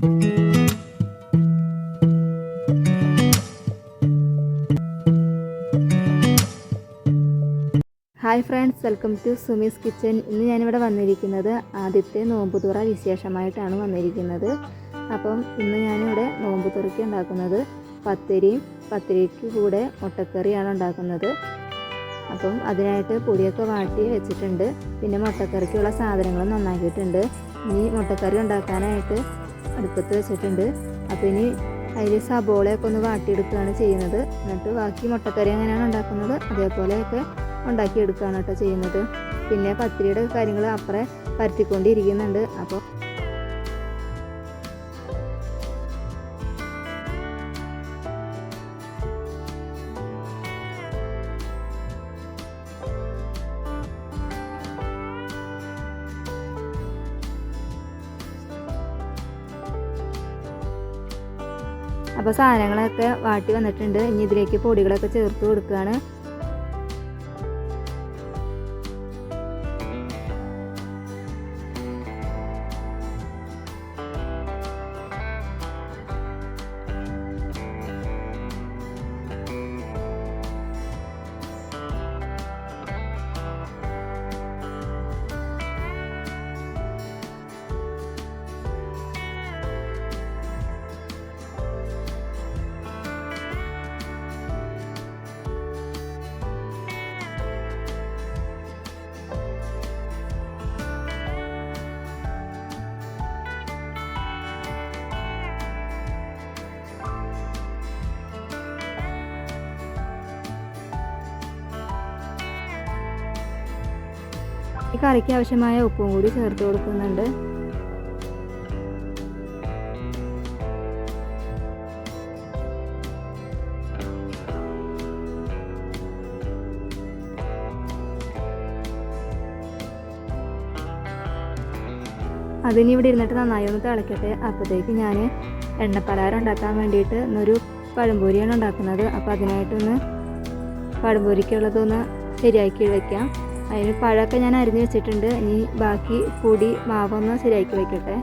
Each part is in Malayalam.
Hi friends welcome to Sumi's kitchen. ഇന്ന് ഞാനിവിടെ വന്നിരിക്കുന്നത് ആദ്യത്തെ നോമ്പുതുറ വിശേഷമായിട്ടാണ് വന്നിരിക്കുന്നത്. അപ്പം ഇന്ന് ഞാനിവിടെ നോമ്പുതുറയ്ക്ക് ഉണ്ടാക്കുന്നത് പത്തിരിയും പത്തിരിക്ക് കൂടെ മുട്ടക്കറിയാണ് ഉണ്ടാക്കുന്നത്. അപ്പം അതിനായിട്ട് പൊടിയൊക്കെ വാട്ടി വെച്ചിട്ടുണ്ട്. പിന്നെ മുട്ടക്കറിക്കുള്ള സാധനങ്ങളും നന്നാക്കിയിട്ടുണ്ട്. ഇനി മുട്ടക്കറി ഉണ്ടാക്കാനായിട്ട് അടുപ്പത്ത് വെച്ചിട്ടുണ്ട്. അപ്പോൾ ഇനി അതിൽ സബോളയൊക്കെ ഒന്ന് വാട്ടിയെടുക്കുകയാണ് ചെയ്യുന്നത്. എന്നിട്ട് ബാക്കി മുട്ടക്കറി എങ്ങനെയാണ് ഉണ്ടാക്കുന്നത് അതേപോലെയൊക്കെ ഉണ്ടാക്കിയെടുക്കുകയാണ് കേട്ടോ ചെയ്യുന്നത്. പിന്നെ പത്തിരിയുടെ കാര്യങ്ങൾ അപ്പുറം പരത്തിക്കൊണ്ടിരിക്കുന്നുണ്ട്. അപ്പോൾ അപ്പോൾ സാധനങ്ങളൊക്കെ വാട്ടി വന്നിട്ടുണ്ട്. ഇനി ഇതിലേക്ക് പൊടികളൊക്കെ ചേർത്ത് കൊടുക്കുകയാണ്. ഈ കറിക്ക് ആവശ്യമായ ഉപ്പും കൂടി ചേർത്ത് കൊടുക്കുന്നുണ്ട്. അതിനി ഇവിടെ ഇരുന്നിട്ട് നന്നായി ഒന്ന് തിളക്കട്ടെ. അപ്പോഴത്തേക്ക് ഞാൻ എണ്ണപ്പലഹാരം ഉണ്ടാക്കാൻ വേണ്ടിയിട്ട് ഇന്നൊരു പഴംപൊരിയാണ് ഉണ്ടാക്കുന്നത്. അപ്പോൾ അതിനായിട്ടൊന്ന് പഴംപൊരിക്കുള്ളതൊന്ന് ശരിയാക്കി വെക്കാം. അതിന് പഴമൊക്കെ ഞാൻ അരിഞ്ഞ് വെച്ചിട്ടുണ്ട്. ഇനി ബാക്കി പൊടി മാവൊന്ന് ശരിയാക്കി വെക്കട്ടെ.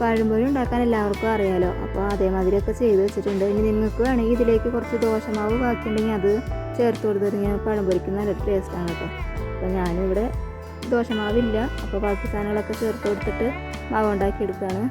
പഴംപൊരി ഉണ്ടാക്കാൻ എല്ലാവർക്കും അറിയാലോ. അപ്പോൾ അതേമാതിരിയൊക്കെ ചെയ്ത് വെച്ചിട്ടുണ്ട്. ഇനി നിങ്ങൾക്ക് വേണമെങ്കിൽ ഇതിലേക്ക് കുറച്ച് ദോശമാവ് ബാക്കിയുണ്ടെങ്കിൽ അത് ചേർത്ത് കൊടുത്തിട്ടുണ്ടെങ്കിൽ പഴംപൊരിക്ക്. നല്ല ടേസ്റ്റാണ് കേട്ടോ. അപ്പോൾ ഞാനിവിടെ ദോശമാവില്ല. അപ്പോൾ ബാക്കി സാധനങ്ങളൊക്കെ ചേർത്ത് കൊടുത്തിട്ട് മാവ് ഉണ്ടാക്കി എടുക്കുകയാണ്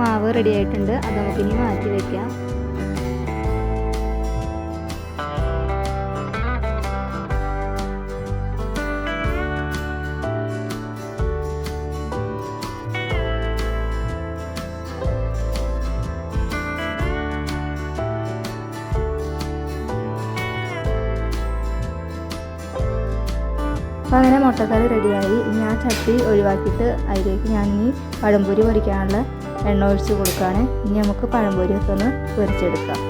മാവ് റെഡി ആയിട്ടുണ്ട്. അത് നമുക്കിനി മാറ്റി വെക്കാം. അപ്പോൾ അങ്ങനെ മുട്ടക്കറി റെഡിയായി ഇനി ആ ചട്ടി ഒഴിവാക്കിയിട്ട് അതിലേക്ക് ഞാൻ ഇനി പഴംപൊരി പൊരിക്കാനുള്ള എണ്ണ ഒഴിച്ച് കൊടുക്കുകയാണ്. ഇനി നമുക്ക് പഴംപൊരിയൊക്കെ ഒന്ന് പൊരിച്ചെടുക്കാം.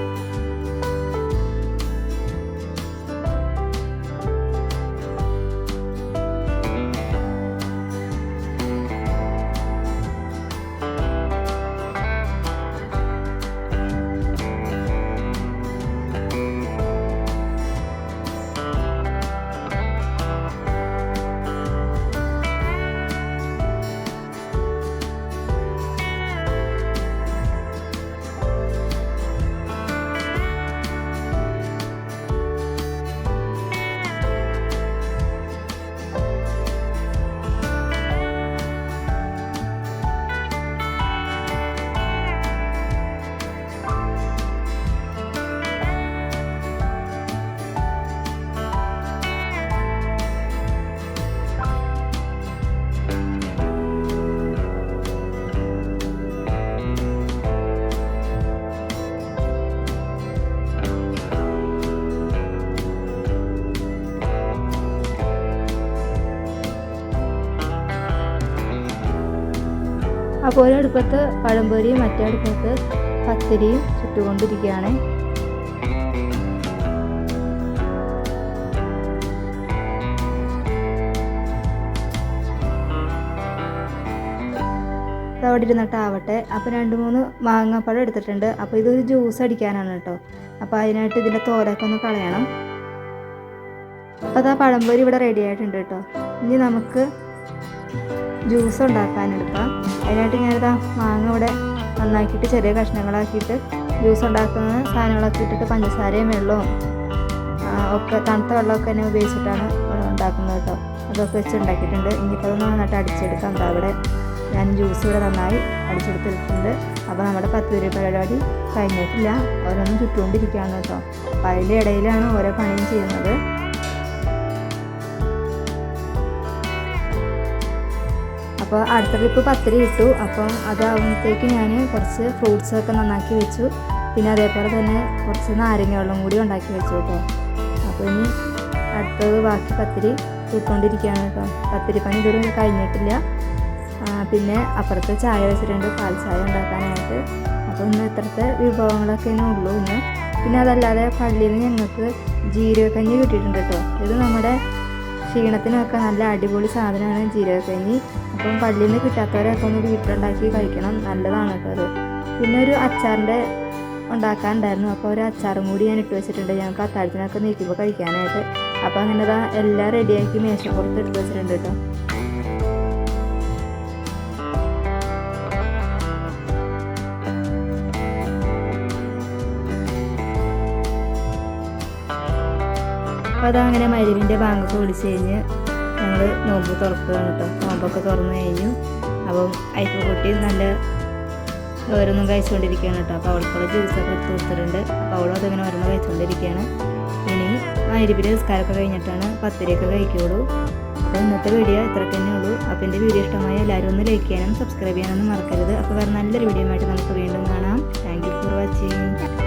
അപ്പോൾ ഒരു അടുപ്പത്ത് പഴംപൊരിയും മറ്റേ അടുപ്പത്ത് പത്തിരിയും ചുട്ടുകൊണ്ടിരിക്കുകയാണ്. അവിടെ ഇരുന്നിട്ടാവട്ടെ അപ്പോൾ രണ്ട് മൂന്ന് മാങ്ങാപ്പഴം എടുത്തിട്ടുണ്ട്. അപ്പോൾ ഇതൊരു ജ്യൂസ് അടിക്കാനാണ് കേട്ടോ. അപ്പോൾ അതിനായിട്ട് ഇതിന്റെ തോലൊക്കെ ഒന്ന് കളയണം. അപ്പോൾ ആ പഴംപൊരി ഇവിടെ റെഡി ആയിട്ടുണ്ട് കേട്ടോ. ഇനി നമുക്ക് ജ്യൂസ് ഉണ്ടാക്കാനെടുക്കാം അതിനായിട്ട് ഞാനിതാ മാങ്ങ ഇവിടെ നന്നാക്കിയിട്ട് ചെറിയ കഷ്ണങ്ങളാക്കിയിട്ട് ജ്യൂസ് ഉണ്ടാക്കുന്ന സാധനങ്ങളൊക്കെ ഇട്ടിട്ട് പഞ്ചസാരയും വെള്ളവും ഒക്കെ തണുത്ത വെള്ളമൊക്കെ തന്നെ ഉപയോഗിച്ചിട്ടാണ് ഉണ്ടാക്കുന്നത് കേട്ടോ. അതൊക്കെ വെച്ച് ഉണ്ടാക്കിയിട്ടുണ്ട്. ഇനിയിപ്പോൾ അതൊന്ന് നന്നായിട്ട് അടിച്ചെടുക്കാം. എന്താ അവിടെ ഞാൻ ജ്യൂസ് ഇവിടെ നന്നായി അടിച്ചെടുത്തിട്ടുണ്ട്. അപ്പോൾ നമ്മുടെ പത്ത് രൂപ പരിപാടി കഴിഞ്ഞിട്ടില്ല. ഓരോന്നും ചുറ്റുകൊണ്ടിരിക്കുകയാണ് കേട്ടോ. അപ്പോൾ അതിന്റെ ഇടയിലാണ് ഓരോ പണിയും ചെയ്യുന്നത്. അപ്പോൾ അടുത്ത ട്രിപ്പ് പത്തിരി ഇട്ടു അപ്പം അതാവുമ്പോഴത്തേക്ക് ഞാൻ കുറച്ച് ഫ്രൂട്ട്സൊക്കെ നന്നാക്കി വെച്ചു. പിന്നെ അതേപോലെ തന്നെ കുറച്ച് നാരങ്ങ വെള്ളം കൂടി ഉണ്ടാക്കി വെച്ചു കേട്ടോ. അപ്പോൾ ഇനി അടുത്തത് ബാക്കി പത്തിരി ചുട്ടുകൊണ്ടിരിക്കുകയാണ് കേട്ടോ. പത്തിരി പണി ഇതുവരെ കഴിഞ്ഞിട്ടില്ല. പിന്നെ അപ്പുറത്ത് ചായ വെച്ചിട്ടുണ്ട്. പാൽ ചായ ഉണ്ടാക്കാനായിട്ട്. അപ്പോൾ ഇന്ന് ഇത്രത്തെ വിഭവങ്ങളൊക്കെ ഉള്ളൂ ഇന്ന്. പിന്നെ അതല്ലാതെ പള്ളിയിൽ നിന്ന് ഞങ്ങൾക്ക് ജീരകക്കഞ്ഞി കിട്ടിയിട്ടുണ്ട് കേട്ടോ. ഇത് നമ്മുടെ ക്ഷീണത്തിനൊക്കെ നല്ല അടിപൊളി സാധനമാണ് ജീരകക്കഞ്ഞി. അപ്പം പള്ളിയിൽ നിന്ന് കിട്ടാത്തവരൊക്കെ ഒന്ന് വീട്ടിലുണ്ടാക്കി കഴിക്കണം. നല്ലതാണ് കേട്ടോ അത്. പിന്നെ ഒരു അച്ചാറിന്റെ ഉണ്ടാക്കാനുണ്ടായിരുന്നു. അപ്പോൾ ഒരു അച്ചാറും കൂടി ഞാൻ ഇട്ട് വെച്ചിട്ടുണ്ട്. ഞങ്ങൾക്ക് അത്താഴത്തിനൊക്കെ നീക്കുമ്പോൾ കഴിക്കാനായിട്ട്. അപ്പോൾ അങ്ങനെ എല്ലാം റെഡിയാക്കി മേശപ്പുറത്ത് ഇട്ട് വെച്ചിട്ടുണ്ട് കേട്ടോ. അപ്പോൾ അതങ്ങനെ മരുവിന്റെ ബാങ്കൊക്കെ വിളിച്ച് കഴിഞ്ഞ് ഞങ്ങൾ നോമ്പ് തുറക്കുകയാണ് കേട്ടോ നോമ്പൊക്കെ തുറന്നു കഴിഞ്ഞു. അപ്പം ഐപ്പക്കുട്ടി നല്ല ഓരോന്നും കഴിച്ചുകൊണ്ടിരിക്കുകയാണ് കേട്ടോ അപ്പോൾ അവൾക്കുള്ള ജ്യൂസൊക്കെ എടുത്ത് കൊടുത്തിട്ടുണ്ട്. അപ്പോൾ അവളും അതങ്ങനെ ഓരോന്ന് കഴിച്ചുകൊണ്ടിരിക്കുകയാണ് ഇനി മരുവിന്റെ നിസ്കാരമൊക്കെ കഴിഞ്ഞിട്ടാണ് പത്തിരിയൊക്കെ കഴിക്കുകയുള്ളൂ അപ്പോൾ ഇന്നത്തെ വീഡിയോ ഇത്രയ്ക്ക് തന്നെ ഉള്ളൂ. അപ്പോൾ എന്റെ വീഡിയോ ഇഷ്ടമായ എല്ലാവരും ഒന്ന് ലൈക്ക് ചെയ്യാനും സബ്സ്ക്രൈബ് ചെയ്യാനൊന്നും മറക്കരുത്. അപ്പോൾ വേറെ നല്ലൊരു വീഡിയോ ആയിട്ട് നമുക്ക് വീണ്ടും കാണാം. Thank you for watching